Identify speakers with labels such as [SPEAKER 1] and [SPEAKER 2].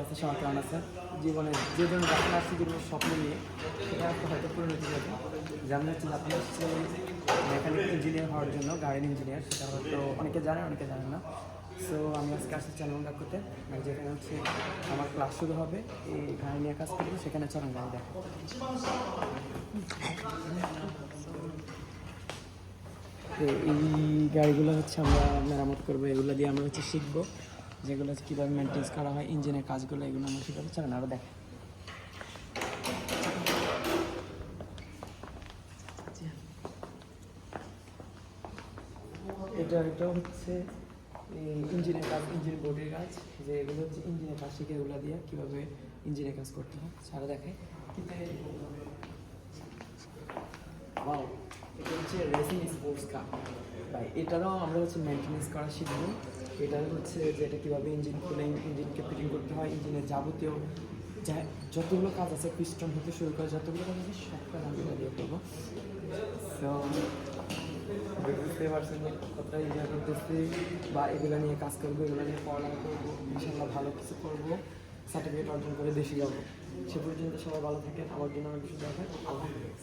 [SPEAKER 1] আজকে সবার কারণ আছে জীবনে যে ধরনের যাত্রা আসছে যেগুলো স্বপ্ন নিয়ে, সেটা একটা হয়তো পরিণতি হবে যেমন হচ্ছে আপনি হচ্ছে মেকানিক ইঞ্জিনিয়ার হওয়ার জন্য গাড়ির ইঞ্জিনিয়ার সেটা হয়তো অনেকে জানে অনেকে জানে না। সো আমি আজকে আসছি চালন করতে যেখানে হচ্ছে আমার ক্লাস শুরু হবে এই গাড়ি নিয়ে কাজ করব, সেখানে চালন গাড়ি দেখো এই গাড়িগুলো হচ্ছে আমরা মেরামত করব, এগুলো দিয়ে আমরা হচ্ছে শিখব। যেগুলো কীভাবে মেনটেন্স করা হয় ইঞ্জিনের কাজগুলো এগুলো আমরা শিখাবো চলেন আরও দেখ এটা এটা হচ্ছে ইঞ্জিনের কাজ ইঞ্জিন বোর্ডের কাজ যে এগুলো হচ্ছে ইঞ্জিনের কাজ শিখে এগুলো দিয়ে কীভাবে ইঞ্জিনের কাজ করতে হয়। সারা দেখে। ওয়াও এটা হচ্ছে রেসিং স্পোর্টস কার ভাই, এটারও আমরা হচ্ছে মেনটেনেন্স করা শিখব। এটা হচ্ছে যে এটা কীভাবে ইঞ্জিন খুলে ইঞ্জিনকে ফিটিং করতে হয় ইঞ্জিনের যাবতীয় যা, যতগুলো কাজ আছে পিস্টন হতে শুরু করে যতগুলো কাজ আছে সব কাজ আমি দিয়ে করব। বুঝতে পারছেন কতটা এনজয় করতেছি বা এগুলো নিয়ে কাজ করব, এগুলো নিয়ে পড়ালেখা করব ইনশাল্লাহ ভালো কিছু করব সার্টিফিকেট অর্জন করে দেশে যাব। সে পর্যন্ত সবাই ভালো থাকেন, আমার জন্য অনেক কিছু দেখা আল্লাহ হাফেজ।